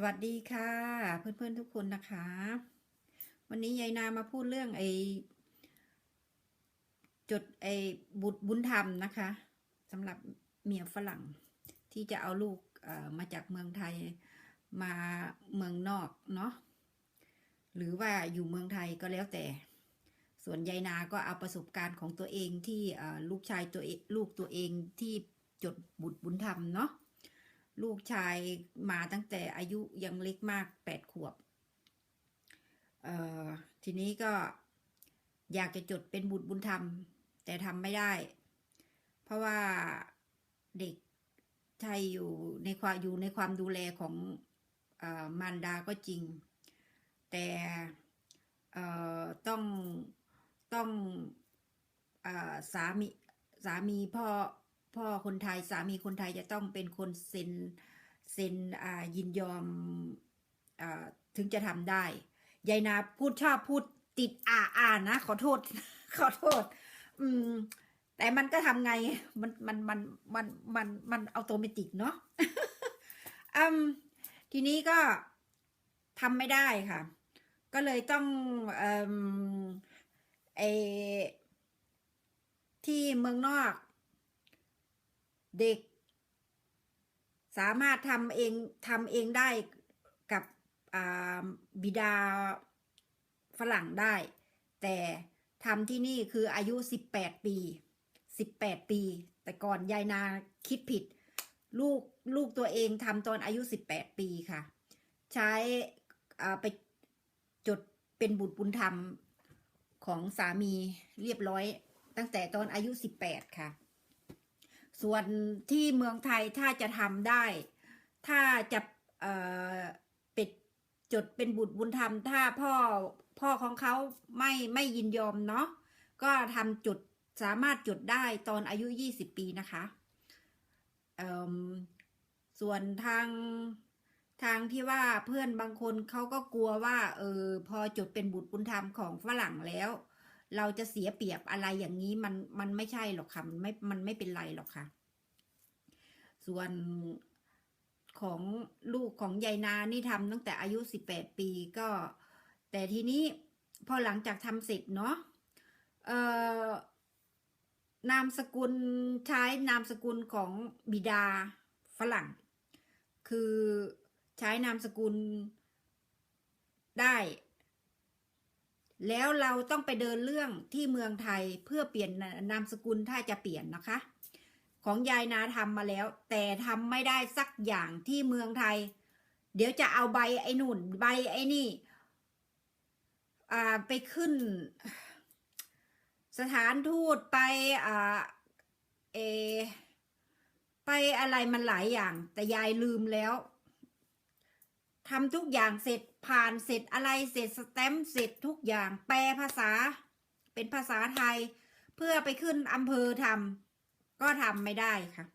สวัสดีค่ะ เพื่อนๆทุกคนนะคะ วันนี้ยายนามาพูดเรื่องไอ้จดไอ้บุตรบุญธรรมนะคะสำหรับเมียฝรั่งที่จะเอาลูกมาจากเมืองไทยมาเมืองนอกเนาะหรือว่าอยู่เมืองไทยก็แล้วแต่ ส่วนยายนาก็เอาประสบการณ์ของตัวเองที่ลูกชายตัวลูกตัวเองที่จดบุตรบุญธรรมเนาะ ลูกชายมาตั้งแต่อายุยังเล็กมากแปดขวบ ทีนี้ก็อยากจะจดเป็นบุตรบุญธรรม แต่ทำไม่ได้ เพราะว่าเด็กชายอยู่ในความอยู่ในความดูแลของอมารดาก็จริง แต่ต้องต้องอสามีสามีพ่อ พ่อคนไทยสามีคนไทยจะต้องเป็นคนเซ็นเซ็นอ่ายินยอมอาถึงจะทำได้ยายนาพูดชอบพูดติดอ่าอ่านะ ขอโทษ ขอโทษ อืม แต่มันก็ทำไง มันมันมันมันมันมันอัตโนมัติเนาะอืมทีนี้ก็ทำไม่ได้ค่ะ ก็เลยต้องอ่มเออที่เมืองนอก เด็ก สามารถทำเองทำเองได้กับบิดาฝรั่งได้ แต่ทำที่นี่คืออายุ 18 ปี 18 ปี แต่ก่อนยายนาคิดผิด ลูกลูกตัวเองทำตอนอายุ 18 ปีค่ะ ใช้ไปจดเป็นบุตรบุญธรรมของสามีเรียบร้อย ตั้งแต่ตอนอายุ 18 ค่ะ ส่วนที่เมืองไทยถ้าจะทำได้ ถ้าจะเออเป็ดจดเป็นบุตรบุญธรรม ถ้าพ่อพ่อของเขาไม่ไม่ยินยอมเนาะก็ทำจุดสามารถจดได้ตอนอายุ 20 ปีนะคะเออส่วนทางทางที่ว่าเพื่อนบางคนเขาก็กลัวว่าเออพอจดเป็นบุตรบุญธรรมของฝรั่งแล้ว เราจะเสียเปรียบอะไรอย่างนี้มันมันไม่ใช่หรอกค่ะมันไม่มันไม่เป็นไรหรอกค่ะ ส่วนของลูกของยายนานี่ทำตั้งแต่อายุสิบแปดปีก็ แต่ทีนี้พอหลังจากทำเสร็จเนาะเอ่อนามสกุลใช้นามสกุลของบิดาฝรั่ง คือใช้นามสกุลได้ แล้วเราต้องไปเดินเรื่องที่เมืองไทยเพื่อเปลี่ยนนามสกุลถ้าจะเปลี่ยนนะคะ ของยายนาทำมาแล้ว แต่ทำไม่ได้สักอย่างที่เมืองไทย เดี๋ยวจะเอาใบไอ้นุ่นใบไอ้นี่ไปขึ้น สถานทูตไปอ่าเอไปอะไรมันหลายอย่าง แต่ยายลืมแล้วทำทุกอย่างเสร็จ ผ่านเสร็จอะไรเสร็จสแตมป์เสร็จทุกอย่างแปลภาษา เป็นภาษาไทย เพื่อไปขึ้นอำเภอทำก็ทำไม่ได้ค่ะ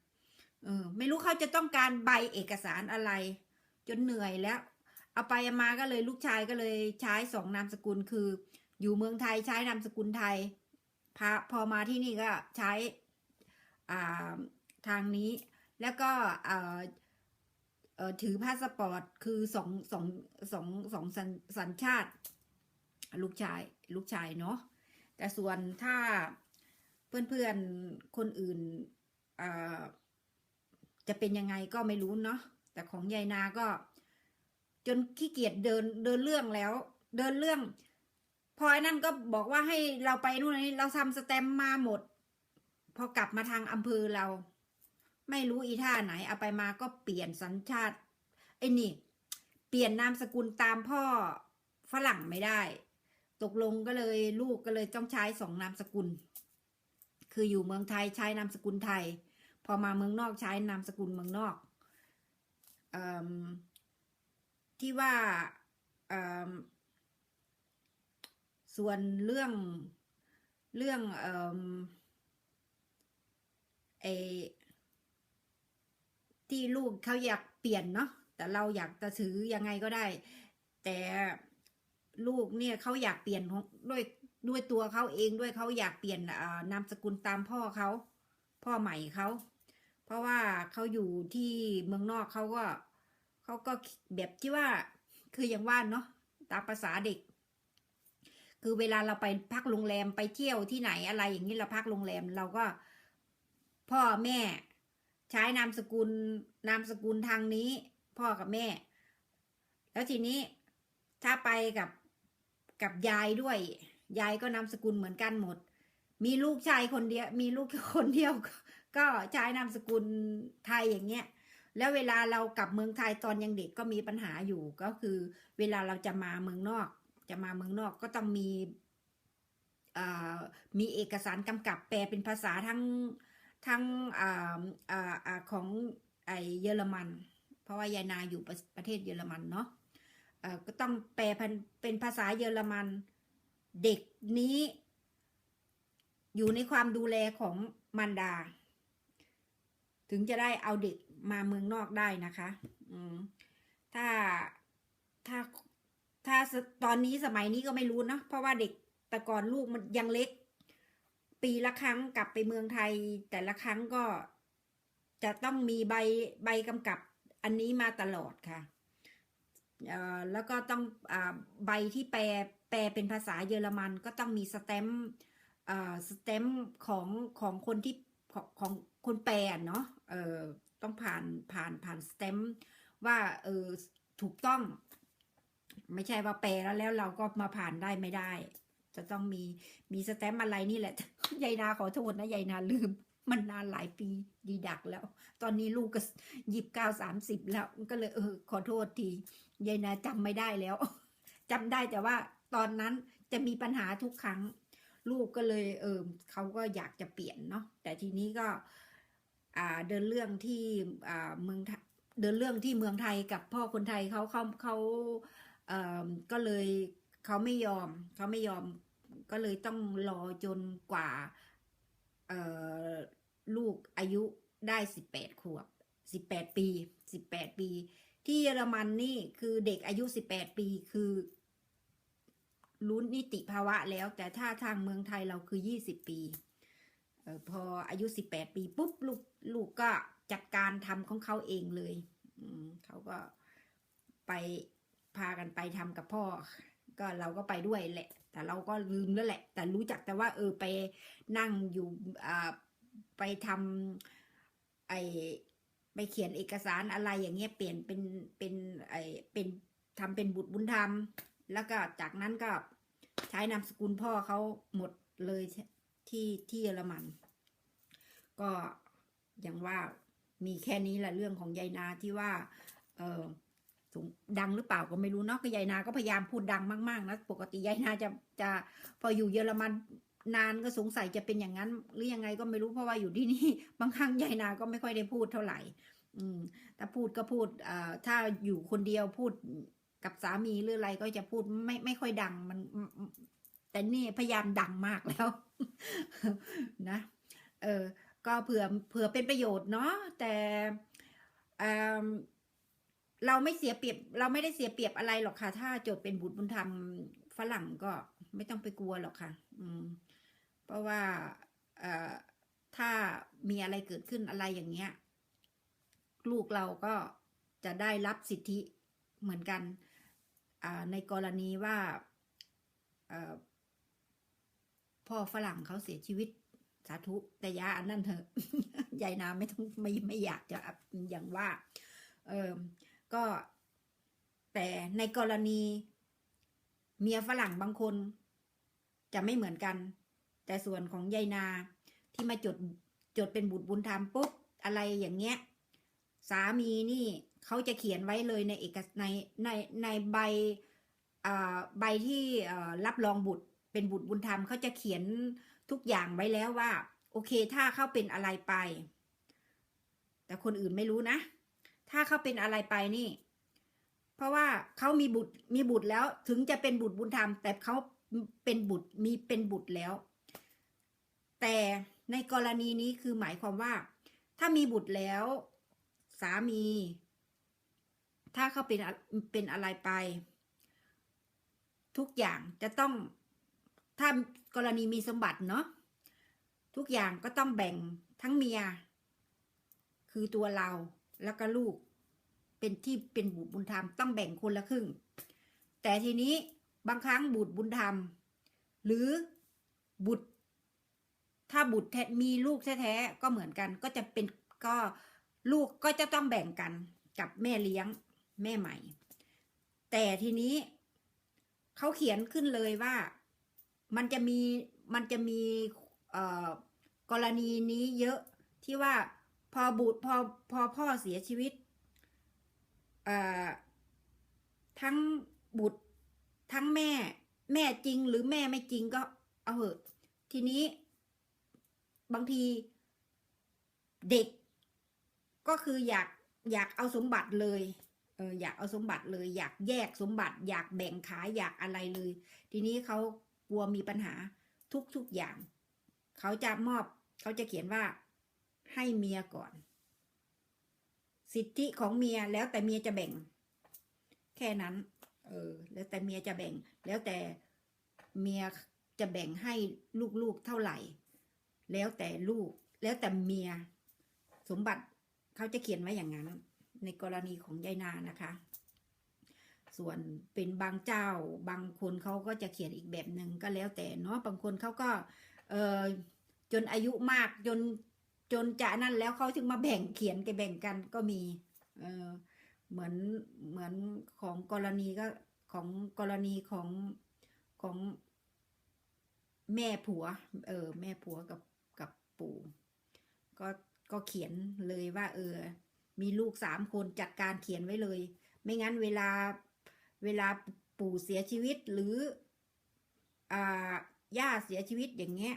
เออไม่รู้เขาจะต้องการใบเอกสารอะไร จนเหนื่อยแล้ว เอาไปเอามาก็เลยลูกชายก็เลยใช้สองนามสกุลคือ อยู่เมืองไทยใช้นามสกุลไทยพอพอมาที่นี่ก็ใช้อ่าทางนี้ แล้วก็เอ่อเอ่อ ถือพาสปอร์ตคือสองสองสองสองสัญสัญชาติ ลูกชายลูกชายเนาะแต่ส่วนถ้าเพื่อนๆคนอื่นเออจะเป็นยังไงก็ไม่รู้เนาะแต่ของยายนาก็ จนขี้เกียจเดินเดินเรื่องแล้ว เดินเรื่อง พอไอ้นั่นก็บอกว่าให้เราไปนู่นนี่เราทำสแตมมาหมด พอกลับมาทางอำเภอเรา ไม่รู้อีท่าไหนเอาไปมาก็เปลี่ยนสัญชาติไอ้นี่ เปลี่ยนนามสกุลตามพ่อฝรั่งไม่ได้ ตกลงก็เลยลูกก็เลยต้องใช้สองนามสกุล คืออยู่เมืองไทยใช้นามสกุลไทย พอมาเมืองนอกใช้นามสกุลเมืองนอกอที่ว่าส่วนเรื่องเรื่องเออ ที่ลูกเขาอยากเปลี่ยนเนาะแต่เราอยากจะถือยังไงก็ได้ แต่ลูกเนี่ยเขาอยากเปลี่ยนด้วยด้วยตัวเขาเองด้วยเขาอยากเปลี่ยนนามสกุลตามพ่อเขาพ่อใหม่เขาเพราะว่าเขาอยู่ที่เมืองนอกเขาก็เขาก็แบบที่ว่าคืออย่างว่าเนาะตามภาษาเด็ก คือเวลาเราไปพักโรงแรมไปเที่ยวที่ไหนอะไรอย่างนี้เราพักโรงแรมเราก็ พ่อแม่ ใช้นามสกุลนามสกุลทางนี้ พ่อกับแม่ แล้วทีนี้ถ้าไปกับกับยายด้วย ยายก็นามสกุลเหมือนกันหมด มีลูกชายคนเดียว มีลูกคนเดียว ก็ใช้นามสกุลไทยอย่างเงี้ย แล้วเวลาเรากลับเมืองไทยตอนยังเด็กก็มีปัญหาอยู่ก็คือ เวลาเราจะมาเมืองนอก จะมาเมืองนอกก็ต้องมีมีเอกสารกำกับแปลเป็นภาษาทั้ง ทั้งอออของไอเยอรมัน เพราะว่ายายนาอยู่ประประเทศเยอรมันเนาะก็ต้องแปลเป็นเป็นภาษาเยอรมัน เด็กนี้อยู่ในความดูแลของมารดา ถึงจะได้เอาเด็กมาเมืองนอกได้นะคะถ้าถ้าถ้าตอนนี้สมัยนี้ก็ไม่รู้เนอะเพราะว่าเด็กแต่ก่อนลูกมันยังเล็ก ปีละครั้งกลับไปเมืองไทย แต่ละครั้งก็จะต้องมีใบใบกำกับอันนี้มาตลอดค่ะแล้วก็ต้องอใบที่แปลแปลเป็นภาษาเยอรมันก็ต้องมีสแตมป์เอ่อสแตมป์ของของคนที่ของของคนแปลเนาะต้องผ่านผ่านผ่านสแตมป์ว่าเออถูกต้อง ไม่ใช่ว่าแปลแล้วแล้วเราก็มาผ่านได้ไม่ได้ จะต้องมีมีสแตมป์อะไรนี่แหละยายนาขอโทษนะยายนาลืม มันนานหลายปีดีดักแล้ว ตอนนี้ลูกก็ยิบเก้าสามสิบแล้วก็เลยเออขอโทษทียายนาจำไม่ได้แล้วจำได้แต่ว่าตอนนั้นจะมีปัญหาทุกครั้ง ลูกก็เลยเออเขาก็อยากจะเปลี่ยนเนาะแต่ทีนี้ก็เดินเรื่องที่เมืองเดินเรื่องที่เมืองไทยกับพ่อคนไทยเขาเขาเขาเออก็เลยเขาไม่ยอมเขาไม่ยอม ก็เลยต้องรอจนกว่าลูกอายุได้สิบแปดขวบสิบแปดปีสิบแปดปี ที่เยอรมันนี่คือเด็กอายุสิบแปดปีคือรู้นนิติภาวะแล้ว แต่ถ้าทางเมืองไทยเราคือยี่สิบปีออพออายุสิบแปดปีปุ๊บลูกลูกก็จัดการทำของเขาเองเลยเขาก็ไปพากันไปทำกับพ่อ ก็เราก็ไปด้วยแหละ แต่เราก็ลืมแล้วแหละ แต่รู้จักแต่ว่า เออไปนั่งอยู่อ่าไปทำไอไปเขียนเอกสารอะไรอย่างเงี้ยเปลี่ยนเป็นเป็นไอเป็นทำเป็นบุตรบุญธรรม แล้วก็จากนั้นก็ใช้นามสกุลพ่อเขาหมดเลยที่ที่เยอรมัน ก็อย่างว่ามีแค่นี้แหละเรื่องของยายนาที่ว่า เออ สูงดังหรือเปล่าก็ไม่รู้เนาะก็ยายนาก็พยายามพูดดังมากๆนะปกติยายนาจะจะพออยู่เยอรมันนานก็สงสัยจะเป็นอย่างนั้น หรือยังไงก็ไม่รู้เพราะว่าอยู่ที่นี่บางครั้งยายนาก็ไม่ค่อยได้พูดเท่าไหร่ อืมถ้าพูดก็พูดอ่ถ้าอยู่คนเดียวพูดกับสามีหรืออะไรก็จะพูดไม่ไม่ค่อยดังมัน แต่นี่พยายามดังมากแล้ว นะ เออก็เผื่อเผื่อเป็นประโยชน์เนาะแต่เอิ่ม เราไม่เสียเปรียบ เราไม่ได้เสียเปรียบอะไรหรอกค่ะ ถ้าจดเป็นบุตรบุญธรรมฝรั่งก็ไม่ต้องไปกลัวหรอกค่ะ อืม เพราะว่าเอ่อถ้ามีอะไรเกิดขึ้นอะไรอย่างเงี้ย ลูกเราก็จะได้รับสิทธิเหมือนกันอ่าในกรณีว่าเอ่อพ่อฝรั่งเขาเสียชีวิตสาธุแต่ยาอันนั้นเถอะยายนาไม่ต้องไม่ไม่อยากจะอย่างว่า เออ ก็แต่ในกรณี เมียฝรั่งบางคน จะไม่เหมือนกัน แต่ส่วนของยายนาที่มาจดจดเป็นบุตรบุญธรรมปุ๊บอะไรอย่างเงี้ย สามีนี่เขาจะเขียนไว้เลยในเอกในในในใบอ่าใบที่รับรองบุตรเป็นบุตรบุญธรรมเขาจะเขียนทุกอย่างไว้แล้วว่า โอเคถ้าเข้าเป็นอะไรไป แต่คนอื่นไม่รู้นะ ถ้าเขาเป็นอะไรไปนี่ เพราะว่าเขามีบุตรมีบุตรแล้ว ถึงจะเป็นบุตรบุญธรรม แต่เขาเป็นบุตรมีเป็นบุตรแล้ว แต่ในกรณีนี้คือหมายความว่า ถ้ามีบุตรแล้ว สามี ถ้าเขาเป็นเป็นอะไรไป ทุกอย่างจะต้องถ้ากรณีมีสมบัติเนาะทุกอย่างก็ต้องแบ่งทั้งเมีย คือตัวเรา แล้วก็ลูกเป็นที่เป็นบุตรบุญธรรมต้องแบ่งคนละครึ่ง แต่ทีนี้บางครั้งบุตรบุญธรรม หรือบุตร ถ้าบุตรแท้มีลูกแท้ๆก็เหมือนกัน ก็จะเป็นก็ลูกก็จะต้องแบ่งกันกับแม่เลี้ยงแม่ใหม่ แต่ทีนี้เขาเขียนขึ้นเลยว่ามันจะมีมันจะมีกรณีนี้เยอะที่ว่า พอบุตรพอพอพ่อเสียชีวิตทั้งบุตรทั้งแม่ แม่จริงหรือแม่ไม่จริงก็เอาเหอะ ทีนี้ บางทีเด็กก็คืออยากอยากเอาสมบัติเลยเอออยากเอาสมบัติเลย อยากแยกสมบัติ อยากแบ่งขายอยากอะไรเลย ทีนี้เขากลัวมีปัญหาทุกๆอย่าง เขาจะมอบเขาจะเขียนว่า ให้เมียก่อน สิทธิของเมียแล้วแต่เมียจะแบ่ง แค่นั้น เออ แล้วแต่เมียจะแบ่ง แล้วแต่เมียจะแบ่งให้ลูกๆเท่าไหร่ แล้วแต่ลูก แล้วแต่เมีย สมบัติเขาจะเขียนไว้อย่างนั้น ในกรณีของยายนานะคะ ส่วนเป็นบางเจ้า บางคนเขาก็จะเขียนอีกแบบหนึ่งก็แล้วแต่เนาะบางคนเขาก็ เออจนอายุมากจน จนจะนั่นแล้วเขาถึงมาแบ่งเขียนกันแบ่งกันก็มี เออเหมือนเหมือนของกรณีก็ของกรณีของของแม่ผัว เออ แม่ผัวกับกับปู่ก็ก็เขียนเลยว่า เออ มีลูกสามคนจัดการเขียนไว้เลย ไม่งั้นเวลาเวลาปู่เสียชีวิตหรือ อ่าย่าเสียชีวิตอย่างเงี้ย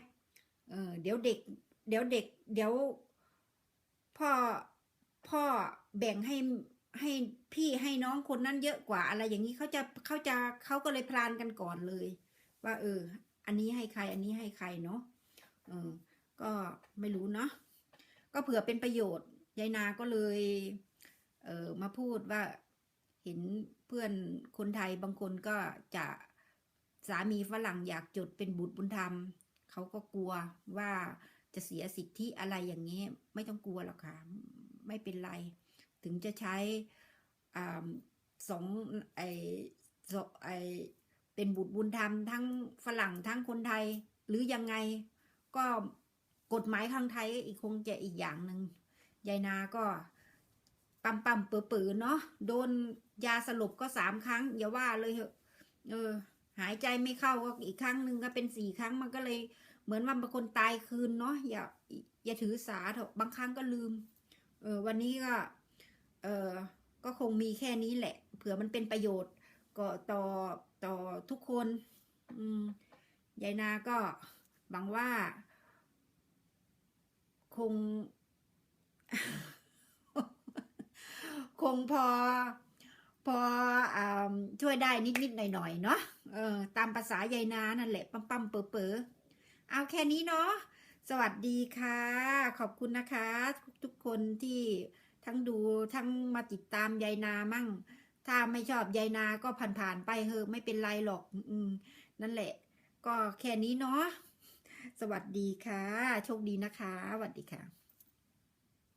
เออเดี๋ยวเด็ก เดี๋ยวเด็ก เดี๋ยวพ่อพ่อแบ่งให้ให้พี่ให้น้องคนนั้นเยอะกว่าอะไรอย่างนี้เขาจะเขาจะเขาก็เลยพลานกันก่อนเลย ว่า เออ อันนี้ให้ใคร อันนี้ให้ใครเนาะเออ ก็ไม่รู้เนาะก็เผื่อเป็นประโยชน์ยายนาก็เลย เออมาพูดว่าเห็นเพื่อนคนไทยบางคนก็จะสามีฝรั่งอยากจดเป็นบุตรบุญธรรมเขาก็กลัวว่า จะเสียสิทธิอะไรอย่างนี้ ไม่ต้องกลัวหรอกค่ะ ไม่เป็นไร ถึงจะใช้อ่าสองไอไอเป็นบุตรบุญธรรมทั้งฝรั่งทั้งคนไทย หรือยังไงก็กฎหมายทางไทยอีกคงจะอีกอย่างหนึ่งยายนาก็ปั๊มปั๊มเปื่อปือเนาะโดนยาสลบก็สามครั้ง อย่าว่าเลยเหอะเออ หายใจไม่เข้าก็อีกครั้งหนึ่งก็เป็นสี่ครั้งมันก็เลยเหมือนว่าบางคนตายคืนเนาะอย่าอย่าถือสาเถอะบางครั้งก็ลืมเออวันนี้ก็เออก็คงมีแค่นี้แหละ เผื่อมันเป็นประโยชน์ ก็ต่อต่อทุกคนอืมยายนาก็หวังว่า คง คงพอ พออ ช่วยได้นิดๆหน่อยๆเนาะเออตามภาษายายนานั่นแหละปั๊มปั๊มเป๋อเป๋อเอาแค่นี้เนาะสวัสดีค่ะ ขอบคุณนะคะ ทุกคนที่ทั้งดูทั้งมาติดตามยายนามั่ง ถ้าไม่ชอบยายนาก็ผ่านๆไปเฮอะไม่เป็นไรหรอก อืมนั่นแหละ ก็แค่นี้เนาะสวัสดีค่ะ โชคดีนะคะสวัสดีค่ะ